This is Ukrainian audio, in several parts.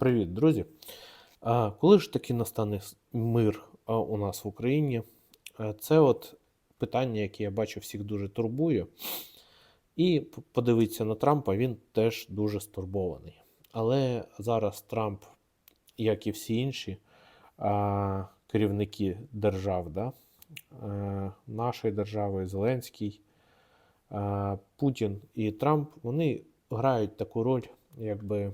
Привіт, друзі. А коли ж таки настане мир у нас в Україні? Це от питання, яке я бачу всіх дуже турбує. І п- подивитися на Трампа, він теж дуже стурбований. Але зараз Трамп, як і всі інші а, керівники держав, да? е, нашої держави, Зеленський, е, Путін і Трамп, вони грають таку роль, якби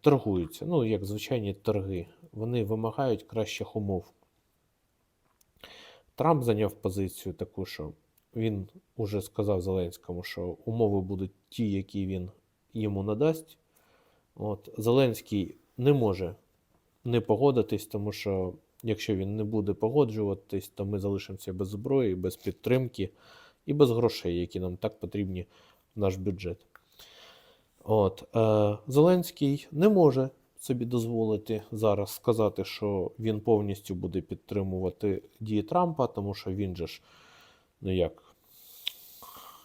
торгуються. Ну, як звичайні торги. Вони вимагають кращих умов. Трамп зайняв позицію таку, що він уже сказав Зеленському, що умови будуть ті, які він йому надасть. От, Зеленський не може не погодитись, тому що якщо він не буде погоджуватись, то ми залишимося без зброї, без підтримки і без грошей, які нам так потрібні в наш бюджет. От, е, Зеленський не може собі дозволити зараз сказати, що він повністю буде підтримувати дії Трампа, тому що він же ж, ну як,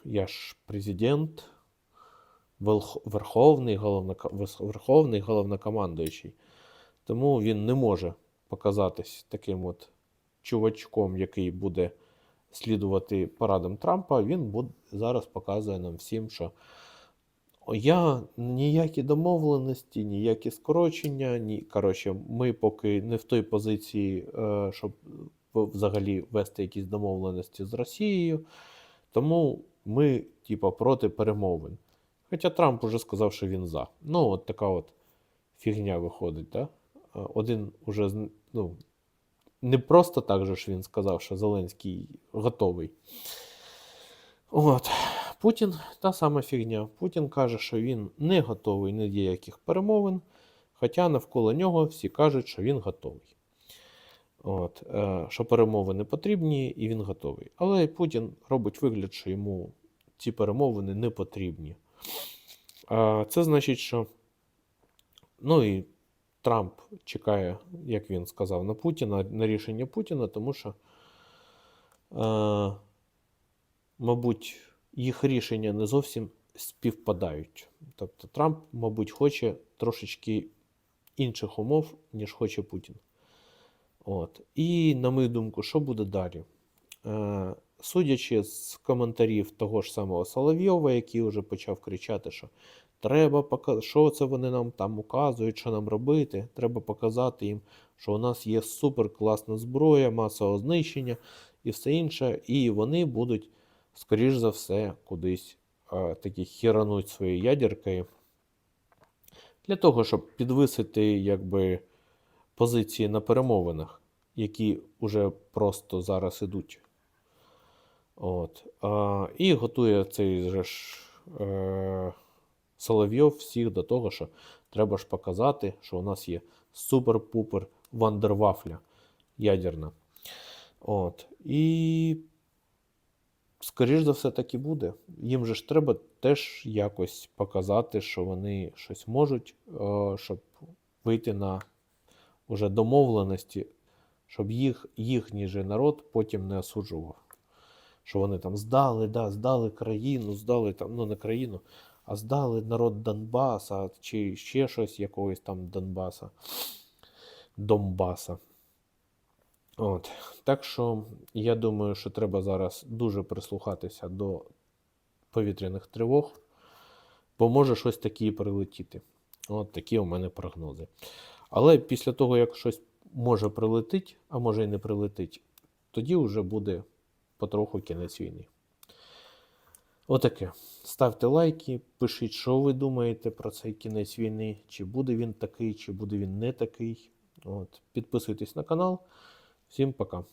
я ж президент, верховний, головнока- верховний головнокомандуючий. Тому він не може показатись таким от чувачком, який буде слідувати порадам Трампа. Він буде, зараз показує нам всім, що я ніякі домовленості, ніякі скорочення, ні. Коротше, ми поки не в той позиції, е, щоб взагалі вести якісь домовленості з Росією. Тому ми, типа, проти перемовин. Хоча Трамп уже сказав, що він за. Ну, от така от фігня виходить, да? Е, Один уже ну, не просто так же ж він сказав, що Зеленський готовий. От. Путін та сама фігня. Путін каже, що він не готовий ні до яких перемовин, хоча навколо нього всі кажуть, що він готовий. От, е, що перемовини потрібні, і він готовий. Але Путін робить вигляд, що йому ці перемовини не потрібні. Це значить, що ну і Трамп чекає, як він сказав, на Путіна, на рішення Путіна, тому що, е, мабуть, їх рішення не зовсім співпадають. Тобто Трамп, мабуть, хоче трошечки інших умов, ніж хоче Путін. От. І, на мою думку, що буде далі? Е, судячи з коментарів того ж самого Соловйова, який вже почав кричати, що треба показати, що це вони нам там указують, що нам робити. Треба показати їм, що у нас є суперкласна зброя, масового знищення і все інше. І вони будуть, скоріш за все, кудись е, такі хірануть своєю ядеркою. Для того, щоб підвисити якби, позиції на перемовинах, які вже просто зараз ідуть. От. А, і готує цей же ж е, Соловйов всіх до того, що треба ж показати, що у нас є супер-пупер вандервафля ядерна. От. І, скоріш за все, так і буде. Їм же ж треба теж якось показати, що вони щось можуть, е, щоб вийти на уже домовленості, щоб їх, їхній же народ потім не осуджував. Що вони там здали, да, здали країну, здали там, ну не країну, а здали народ Донбаса чи ще щось якогось там Донбаса, Донбаса. От. Так що я думаю, що треба зараз дуже прислухатися до повітряних тривог, бо може щось таке і прилетіти. От такі у мене прогнози. Але після того, як щось може прилетить, а може і не прилетить, тоді вже буде потроху кінець війни. Отаке. Ставте лайки, пишіть, що ви думаєте про цей кінець війни, чи буде він такий, чи буде він не такий. От. Підписуйтесь на канал. Всім пока.